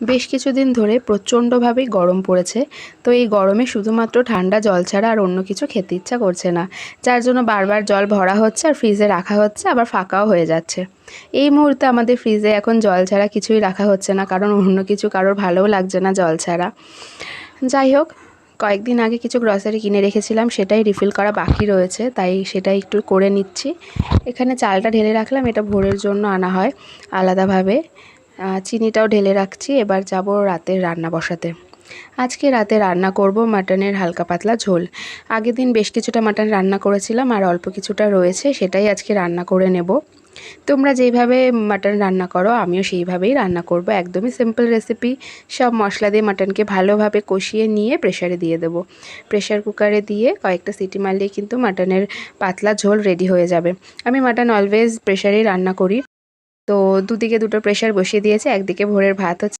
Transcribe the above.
বেশ কিছুদিন ধরে প্রচণ্ডভাবেই গরম পড়েছে। তো এই গরমে শুধুমাত্র ঠান্ডা জল ছাড়া আর অন্য কিছু খেতে ইচ্ছা করছে না। যার জন্য বারবার জল ভরা হচ্ছে আর ফ্রিজে রাখা হচ্ছে, আবার ফাঁকাও হয়ে যাচ্ছে। এই মুহূর্তে আমাদের ফ্রিজে এখন জল ছাড়া কিছুই রাখা হচ্ছে না, কারণ অন্য কিছু কারোর ভালোও লাগছে না জল ছাড়া। যাই হোক, কয়েকদিন আগে কিছু গ্রসারি কিনে রেখেছিলাম, সেটাই রিফিল করা বাকি রয়েছে, তাই সেটাই একটু করে নিচ্ছি। এখানে চালটা ঢেলে রাখলাম, এটা ভোরের জন্য আনা হয় আলাদাভাবে। চিনিটাও ঢেলে রাখছি। এবার যাব রাতের রান্না বসাতে। আজকে রাতে রান্না করব মাটনের হালকা পাতলা ঝোল। আগের দিন বেশ কিছুটা মাটন রান্না করেছিলাম আর অল্প কিছুটা রয়েছে, সেটাই আজকে রান্না করে নেব। তোমরা যেইভাবে মাটন রান্না করো, আমিও সেইভাবেই রান্না করব। একদমই সিম্পল রেসিপি সব মশলা দিয়ে মাটনকে ভালোভাবে কষিয়ে নিয়ে প্রেশারে দিয়ে দেবো। প্রেশার কুকারে দিয়ে কয়েকটা সিটি মারলেই কিন্তু মাটনের পাতলা ঝোল রেডি হয়ে যাবে। আমি মাটন অলওয়েজ প্রেশারেই রান্না করি। তো দুদিকে দুটো প্রেশার বসিয়ে দিয়েছে একদিকে ভোরের ভাত হচ্ছে